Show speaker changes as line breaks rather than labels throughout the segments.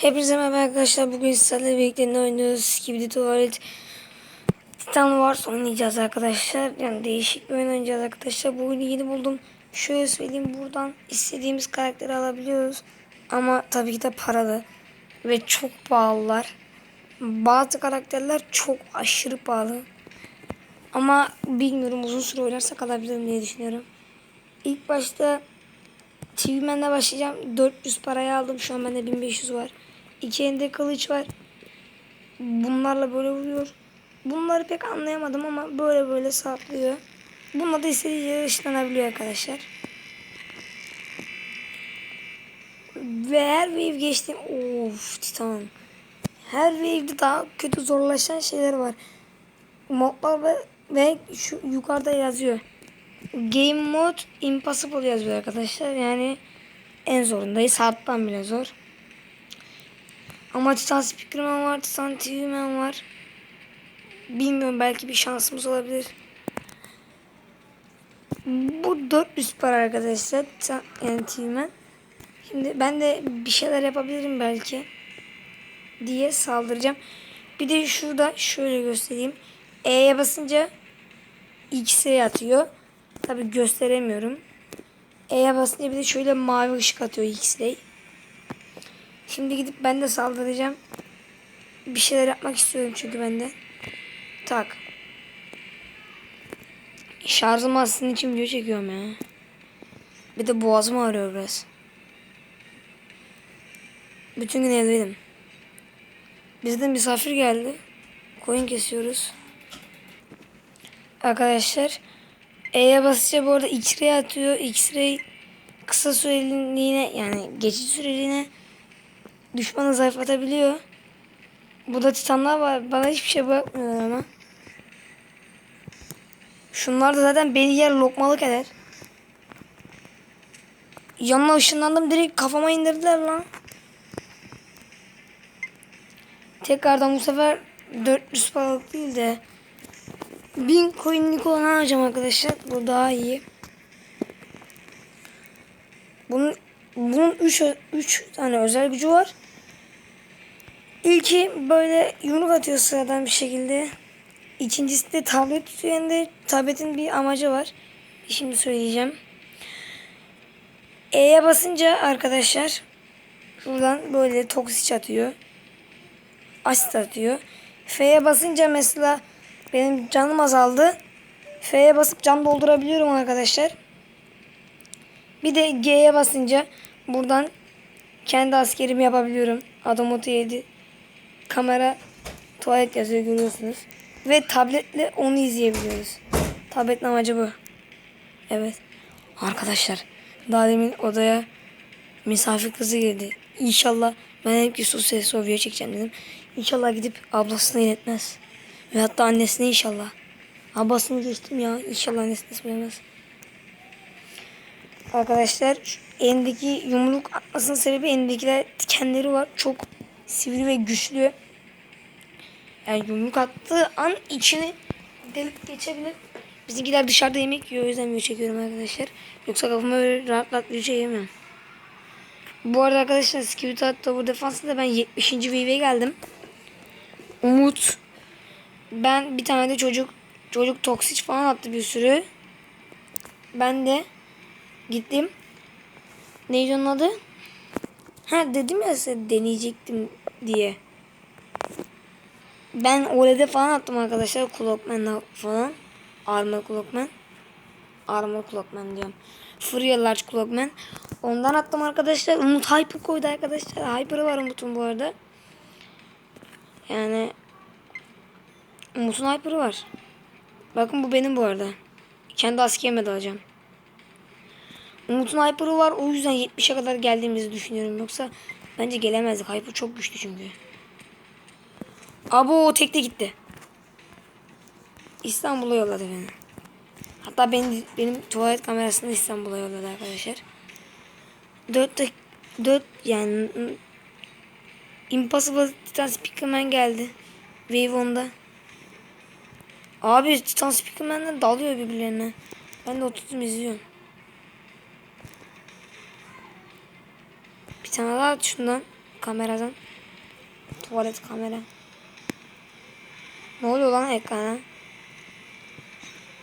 Hepinize merhaba arkadaşlar. Bugün sizlerle birlikte ne oynuyoruz? Skibidi Tuvalet Titan Wars oynayacağız arkadaşlar. Yani değişik bir oyun oynayacağız arkadaşlar. Bu oyunu yeni buldum. Şöyle söyleyeyim buradan istediğimiz karakteri alabiliyoruz. Ama tabii ki de paralı. Ve çok pahalılar. Bazı karakterler çok aşırı pahalı. Ama bilmiyorum uzun süre oynarsak alabilirim diye düşünüyorum. İlk başta TV'menle başlayacağım. 400 paraya aldım. Şu an bende 1500 var. İki elinde kılıç var. Bunlarla böyle vuruyor. Bunları pek anlayamadım ama böyle böyle saplıyor. Bununla da istediği yere ışınlanabiliyor arkadaşlar. Ve her wave geçtim. Of titan. Her wave'de daha kötü zorlaşan şeyler var. Modlar ve, ve şu yukarıda yazıyor. Game mode impossible yazıyor arkadaşlar. Yani en zorundayız. Hard'dan bile zor. Ama Titan Speakerman var, Titan TV'men var. Bilmiyorum belki bir şansımız olabilir. Bu 400 para arkadaşlar. Titan, yani TV'men. Şimdi ben de bir şeyler yapabilirim belki. Diye saldıracağım. Bir de şurada şöyle göstereyim. E'ye basınca X'e atıyor. Tabi gösteremiyorum. E'ye basınca bir de şöyle mavi ışık atıyor X-Ray. Şimdi gidip ben de saldıracağım. Bir şeyler yapmak istiyorum çünkü ben de. Tak. Şarjım aslında için video çekiyorum ya. Bir de boğazım ağrıyor biraz. Bütün gün evdeydim. Bizde misafir geldi. Koyun kesiyoruz. Arkadaşlar E'ye basınca bu arada X-ray atıyor. X-ray kısa süreliğine yani geçici süreliğine düşmanı zayıflatabiliyor. Bu da titanlar var. Bana hiçbir şey bırakmıyorlar ama. Şunlar da zaten beni yer lokmalık eder. Yanına ışınlandım direkt kafama indirdiler lan. Tekrardan bu sefer 400 paralık değil de 1000 coinlik olanı alacağım arkadaşlar. Bu daha iyi. Bunun bunun 3 3 tane özel gücü var. İlki böyle yumruk atıyor sıradan bir şekilde. İkincisi de tablet tutuyor. Yani de tabletin bir amacı var. Şimdi söyleyeceğim. E'ye basınca arkadaşlar şuradan böyle toksiç atıyor. Asit atıyor. F'ye basınca mesela benim canım azaldı. F'ye basıp can doldurabiliyorum arkadaşlar. Bir de G'ye basınca buradan kendi askerimi yapabiliyorum. Adomotu 7 kamera tuvalet yazıyor görüyorsunuz. Ve tabletle onu izleyebiliyoruz. Tabletin amacı bu. Evet. Arkadaşlar daha demin odaya misafir kızı geldi. İnşallah ben hep ki sus sesi video çekeceğim dedim. İnşallah gidip ablasına iletmez. Ve hatta annesine inşallah. Ablasını geçtim ya. İnşallah annesine söylemez. Arkadaşlar elindeki yumruk atmasının sebebi elindekiler dikenleri var. Çok sivri ve güçlü. Yani yumruk attığı an içini delip geçebilir. Bizimkiler dışarıda yemek yiyor. O yüzden video çekiyorum arkadaşlar. Yoksa kafama öyle rahat rahat çekemiyorum. Bu arada arkadaşlar Skibidi Tower Defansı'nda ben 70. wave'e geldim. Umut. Ben bir tane de çocuk çocuk toksik falan attı bir sürü. Ben de gittim. Neydi onun adı? Ha dedim ya size deneyecektim diye. Ben OLED'e falan attım arkadaşlar. Clockman falan. Armor Clockman. Armor Clockman diyorum. Free Large Clockman. Ondan attım arkadaşlar. Umut Hyper koydu arkadaşlar. Hyper'ı var Umut'un bu arada. Yani Umut'un Hyper'ı var. Bakın bu benim bu arada. Kendi askerime de alacağım. Umut'un Hyper'ı var. O yüzden 70'e kadar geldiğimizi düşünüyorum. Yoksa bence gelemezdik. Hyper çok güçlü çünkü. Abo tekte gitti. İstanbul'a yolladı beni. Hatta benim, benim tuvalet kamerasını İstanbul'a yolladı arkadaşlar. 4 4 yani Impossible Titan Speakerman geldi. Wave 10'da. Abi Titan Speakerman'den dalıyor birbirlerine. Ben de oturdum izliyorum. Bir tane daha at şundan kameradan. Tuvalet kamera. Ne oluyor lan ekrana?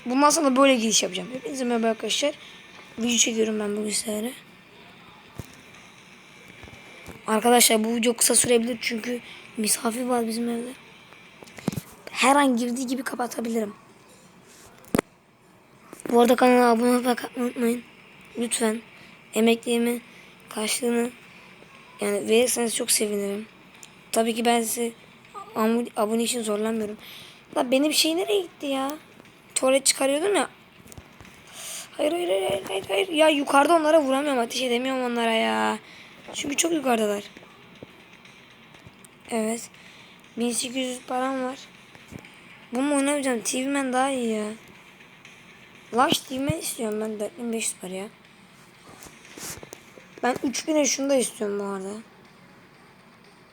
Bundan sonra böyle giriş yapacağım. Hepinize merhaba arkadaşlar. Video çekiyorum ben bu bilgisayarı. Arkadaşlar bu video kısa sürebilir çünkü misafir var bizim evde. Her an girdiği gibi kapatabilirim. Bu arada kanala abone olmayı unutmayın. Lütfen emekliğimi karşılığını yani verirseniz çok sevinirim. Tabii ki ben size abone- için zorlanmıyorum. La benim şey nereye gitti ya? Tuvalet çıkarıyordum ya. Hayır hayır hayır hayır hayır. Ya yukarıda onlara vuramıyorum ateş edemiyorum onlara ya. Çünkü çok yukarıdalar. Evet. 1800 param var. Bunu oynamayacağım. TV Man daha iyi ya. Large TV istiyorum ben 4500 paraya. Ben 3000'e şunu da istiyorum bu arada.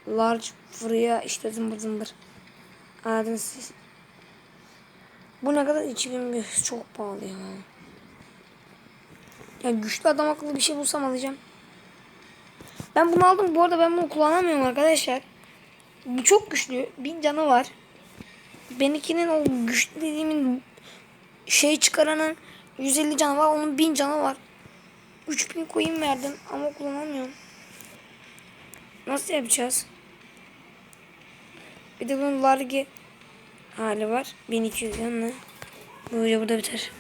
Large fırıya işte zımbır zımbır. Anladınız siz. Bu ne kadar 2500 çok pahalı ya. Ya güçlü adam akıllı bir şey bulsam alacağım. Ben bunu aldım. Bu arada ben bunu kullanamıyorum arkadaşlar. Bu çok güçlü. Bin canı var. Benimkinin o güçlü dediğimin şey çıkaranın 150 canı var. Onun 1000 canı var. 3000 coin verdim ama kullanamıyorum. Nasıl yapacağız? Bir de bunun large hali var. 1200 yanına. Video burada biter.